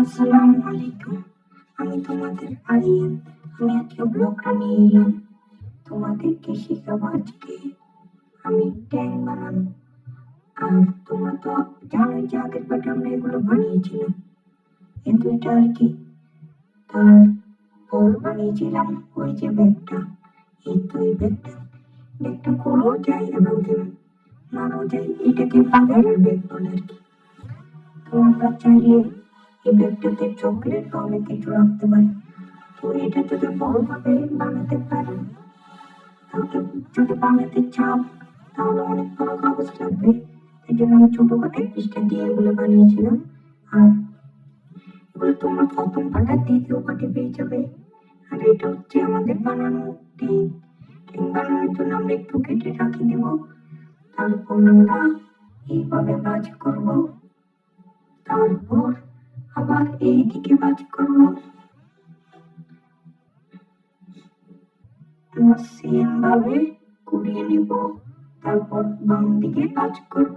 আসসালামু আলাইকুম। আমি তোমাদের আলিয়ান আমি আজকে ব্লগটা নিয়ে এলাম। তোমাদেরকে শেখাবো আজকে। আমি ট্যাং বানানো আর তোমরা তো জানোই যে আগের পাটে আমরা এগুলো বানিয়েছিলাম। এই দুইটা আর কি? তারপর বানিয়েছিলাম ওই যে ব্যাগটা। এই তো এই ব্যাগটা। ব্যাগটা খোলাও যায় এবং মারাও যায়। এটাকে বাজারের ব্যাগ বলে আর কি। তো আমরা চাইলে এই ব্যাগটাতে চকলেট বা অনেক কিছু রাখতে পারি। তো এটা যদি বড়ভাবে বানাতে পারেন তাহলে যদি বানাতে চাও, তাহলে অনেক বড় কাগজ লাগবে। এই জন্য আমি ছোট করে পিসটা দিয়ে এগুলো বানিয়েছিলাম। আর এগুলো তোমরা প্রথম পাটা দ্বিতীয় পাটে পেয়ে যাবে। আর এটা হচ্ছে আমাদের বানানো টিম টিম বানানোর জন্য আমরা একটু কেটে রাখি দেব। তারপর আমরা এইভাবে ভাজ করব। তারপর আবার এই দিকে ভাজ করব সেম ভাবে ঘুরিয়ে নিব। তারপর বাম দিকে ভাজ করব।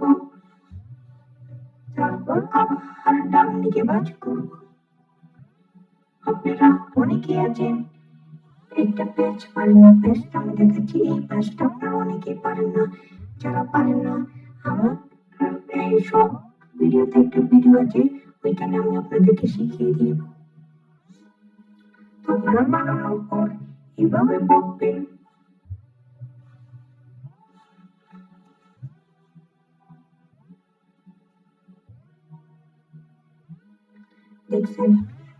তারপর আবার ডান দিকে ভাজ করব। আপনারা অনেকেই আছেন। একটা প্যাচ পারেন প্যাচটা আমি দেখাচ্ছি। এই প্যাচটা আপনারা অনেকেই পারেন না। যারা পারেন না, আমার এই সব ভিডিওতে একটা ভিডিও আছে। ওইখানে আমি আপনাদেরকে শিখিয়ে দিব তো আপনারা বানানোর পর এভাবে বকবেন দেখছেন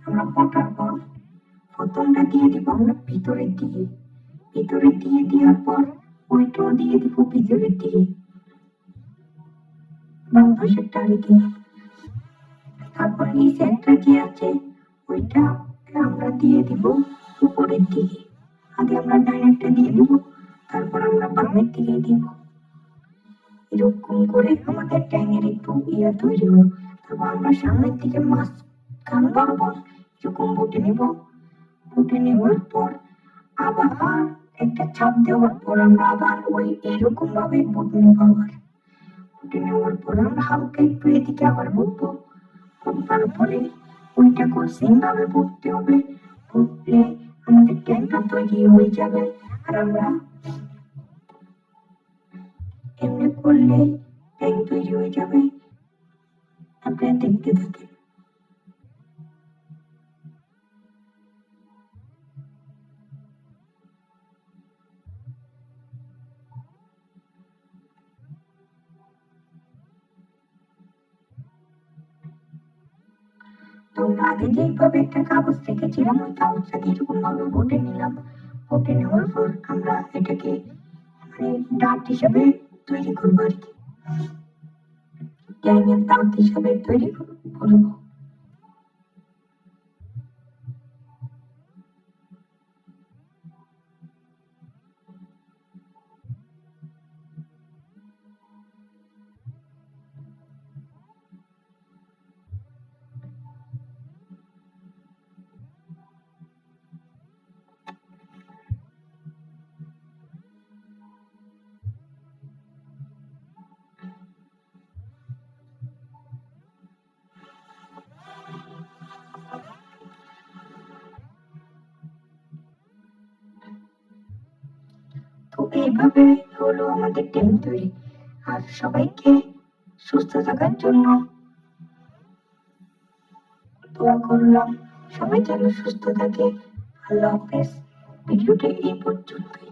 আমরা পটার পর প্রথমটা দিয়ে দিব আমরা ভিতরের দিকে ভিতরে দিয়ে দেওয়ার পর ওইটাও দিয়ে দিব ভিতরের দিকে বাম পাশেরটা রেখে তারপর নিচে একটা যে আছে? ওইটা আমরা দিয়ে দিব উপরের দিকে। আগে আমরা ডাইরেক্টটা দিয়ে দিব, তারপর আমরা বামের দিকে দিব। এরকম করে আমাদের ট্যাঙের একটু ইয়ে তৈরি হলো। তারপর আমরা সামনের দিকে মাছ খান বরাবর এরকম বুটে নিব। বুটে নেওয়ার পর আবার একটা ছাপ দেওয়ার পর আমরা আবার ওই এরকম ভাবে বুট নেব আবার। বুটে নেওয়ার পর আমরা হালকা একটু এদিকে আবার বুটবো। বুটবার ওইটা সেম ভাবে পড়তে হবে? পড়লে আমাদের জ্ঞানটা তৈরি হয়ে যাবে। আর আমরা এমনি করলে ট্যাং তৈরি হয়ে যাবে। আপনারা দেখতে থাকেন। তোমরা আগে যেইভাবে একটা কাগজ রেখেছিলাম, ওই কাগজটাকে এরকম ভাবে ভোটে নিলাম। ভোটে নেওয়ার পর আমরা এটাকে মানে ডাট হিসাবে তৈরি করব আর কি। গ্যাংয়ের দাঁত হিসাবে তৈরি করব। এইভাবে হলো আমাদের টিম তৈরি। আর সবাইকে সুস্থ থাকার জন্য দোয়া করলাম। সবাই যেন সুস্থ থাকে। আল্লাহ হাফেজ। ভিডিওটি এই পর্যন্তই।